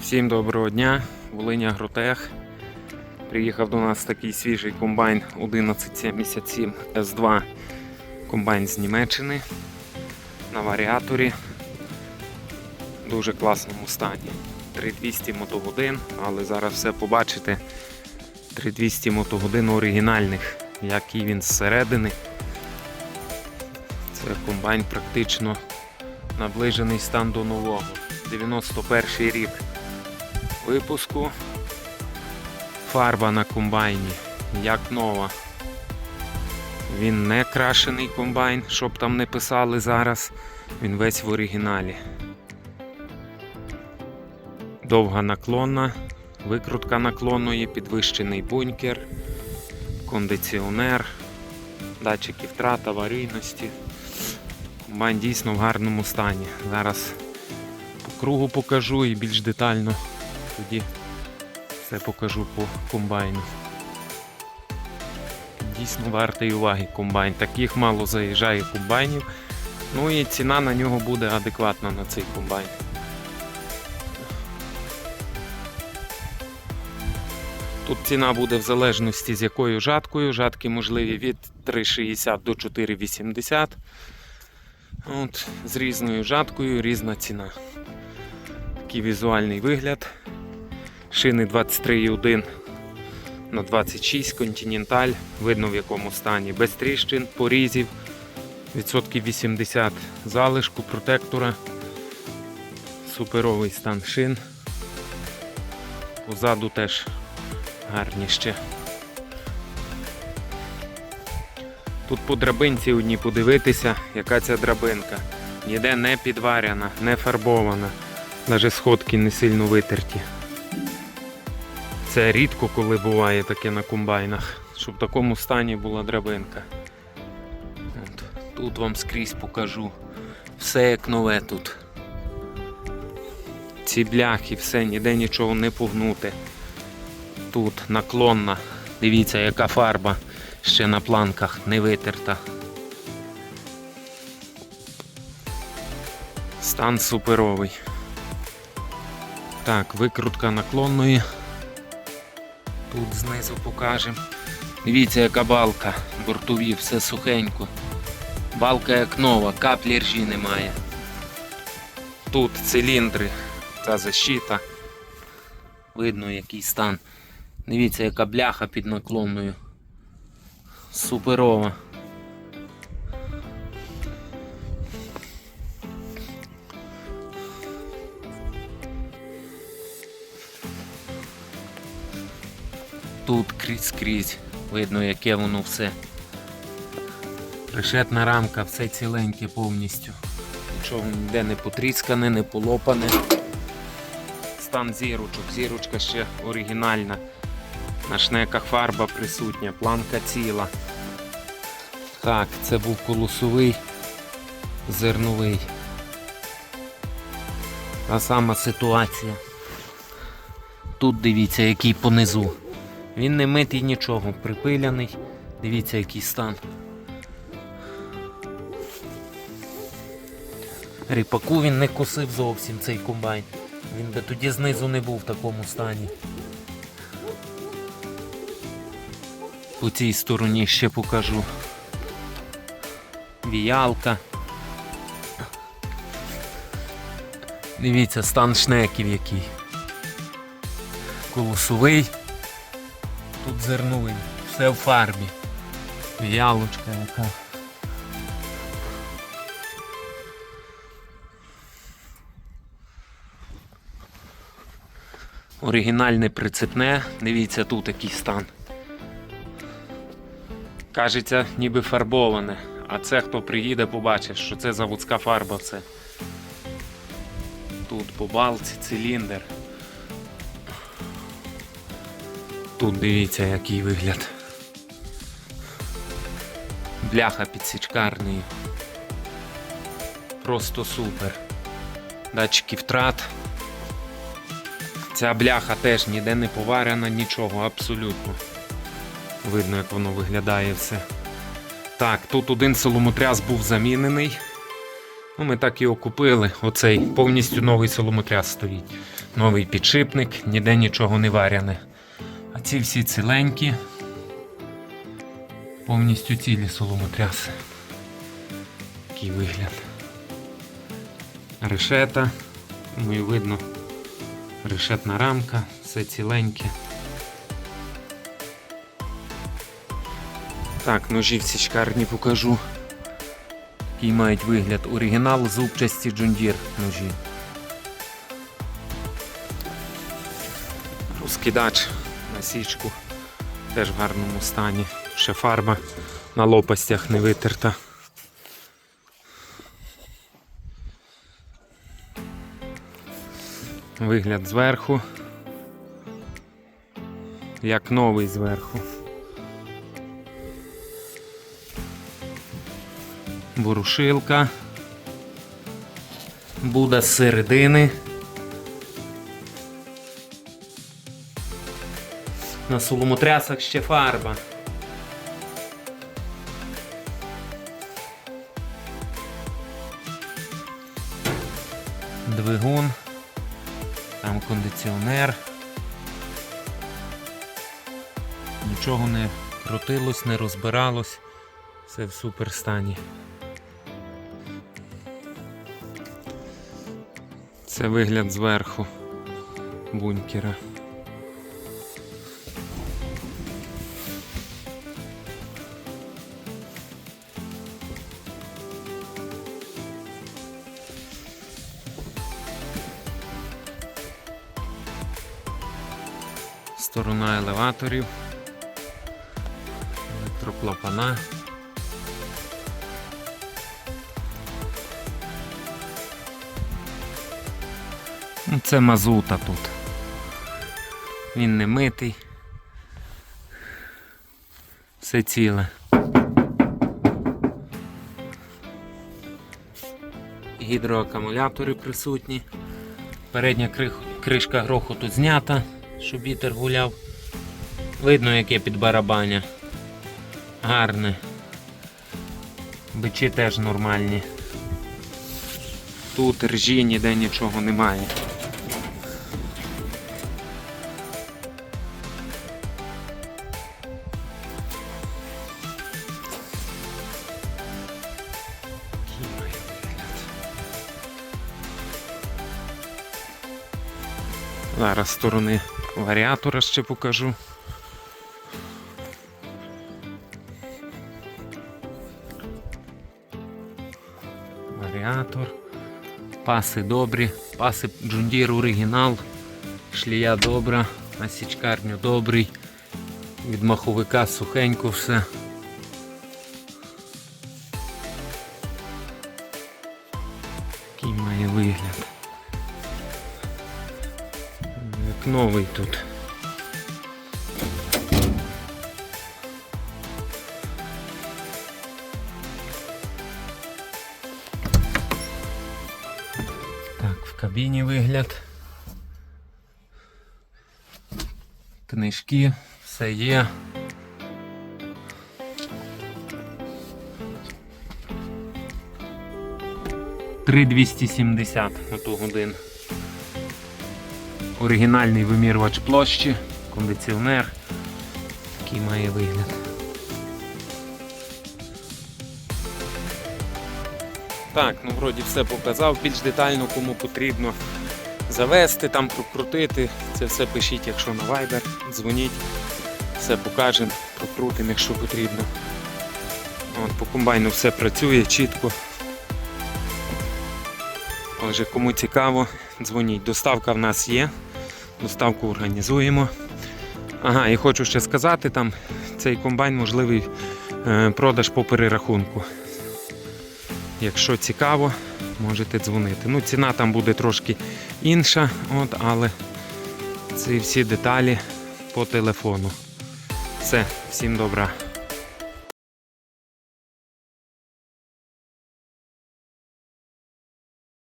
Всім доброго дня, Волиня Агротех. Приїхав до нас такий свіжий комбайн 1177 S2 комбайн з Німеччини на варіаторі. В дуже класному стані. 3200 мотогодин, але зараз все побачите. 3200 мотогодин оригінальних, який він зсередини. Це комбайн практично наближений стан до нового. 91 рік випуску. Фарба на комбайні, як нова. Він не крашений комбайн, щоб там не писали зараз. Він весь в оригіналі. Довга наклонна, викрутка наклонної, підвищений бункер, кондиціонер, датчики втрат, аварійності. Комбайн дійсно в гарному стані. Зараз по кругу покажу і більш детально тоді все покажу по комбайну. Дійсно вартий уваги комбайн. Таких мало заїжджає комбайнів. Ну і ціна на нього буде адекватна на цей комбайн. Тут ціна буде в залежності з якою жаткою. Жатки можливі від 3,60 до 4,80. От, з різною жаткою різна ціна. Такий візуальний вигляд. Шини 23,1 на 26 континенталь. Видно в якому стані. Без тріщин, порізів. Відсотків 80 залишку протектора. Суперовий стан шин. Позаду теж гарні ще. Тут по драбинці одній подивитися, яка ця драбинка. Ніде не підварена, не фарбована. Навіть сходки не сильно витерті. Це рідко коли буває таке на комбайнах, щоб в такому стані була драбинка. От, тут вам скрізь покажу. Все як нове тут. Ці бляхи, все, ніде нічого не погнуте. Тут наклонна. Дивіться, яка фарба ще на планках не витерта. Стан суперовий. Так, викрутка наклонної. Тут знизу покажемо. Дивіться, яка балка, бортові, все сухенько. Балка як нова, каплі ржі немає. Тут циліндри, та защита. Видно, який стан. Дивіться, яка бляха під наклонною. Суперова. Тут крізь скрізь видно, яке воно все. Решетна рамка, все ціленьке повністю. Нічого ніде не потріскане, не полопане. Стан зірочок. Зірочка ще оригінальна. На шнеках фарба присутня, планка ціла. Так, це був колосовий, зерновий. Та сама ситуація. Тут дивіться, який понизу. Він не митий нічого, припиляний. Дивіться, який стан. Ріпаку він не косив зовсім цей комбайн. Він би тоді знизу не був в такому стані. По цій стороні ще покажу. Віялка. Дивіться, стан шнеків який. Колосовий. Тут зерновий. Все в фарбі. Віялочка яка. Оригінальне прицепне. Дивіться, тут який стан. Кажеться, ніби фарбоване. А це хто приїде, побачить, що це заводська фарба все. Тут по балці циліндр. Тут дивіться, який вигляд. Бляха підсічкарний. Просто супер. Датчики втрат. Ця бляха теж ніде не поварена, нічого, абсолютно. Видно, як воно виглядає все. Так, тут один соломотряс був замінений. Ну, ми так його купили. Оцей повністю новий соломотряс стоїть. Новий підшипник, ніде нічого не варяне. Ці всі ціленькі. Повністю цілі соломотряси. Такий вигляд. Решета. Ну і видно. Решетна рамка, все ціленьке. Так, ножі в січкарні покажу. Який мають вигляд оригінал зубчасті Deere ножі. Розкидач на січку теж в гарному стані. Ще фарба на лопастях не витерта. Вигляд зверху. Як новий зверху. Ворушилка. Буда з середини. На соломотрясах ще фарба. Двигун. Там кондиціонер. Нічого не крутилось, не розбиралось. Все в супер стані. Це вигляд зверху бункера. Сторона елеваторів, електроклапана. Ну, Це мазута тут. Він не митий. Все ціле. Гідроакумулятори присутні. Передня кришка грохоту знята, щоб вітер гуляв. Видно, яке підбарабання. Гарне. Бичі теж нормальні. Тут ржі ніде нічого немає. Зараз сторони варіатора ще покажу. Варіатор. Паси добрі, паси Джундір оригінал, шлія добра, на січкарню добрий. Від маховика сухенько все. Який має вигляд. Як новий тут. Так, в кабіні вигляд. Книжки, все є. Три 270 на ту годину. Оригінальний вимірювач площі, кондиціонер. Такий має вигляд. Так, ну вроді все показав. Більш детально кому потрібно завести, там прокрутити. Це все пишіть, якщо на Viber, дзвоніть, все покажемо, прокрутимо, якщо потрібно. От, по комбайну все працює чітко. Отже, кому цікаво, дзвоніть. Доставка в нас є. Доставку організуємо. Ага, і хочу ще сказати, там цей комбайн можливий е, продаж по перерахунку. Якщо цікаво, можете дзвонити. Ну, ціна там буде трошки інша, от, але ці всі деталі по телефону. Все, всім добра.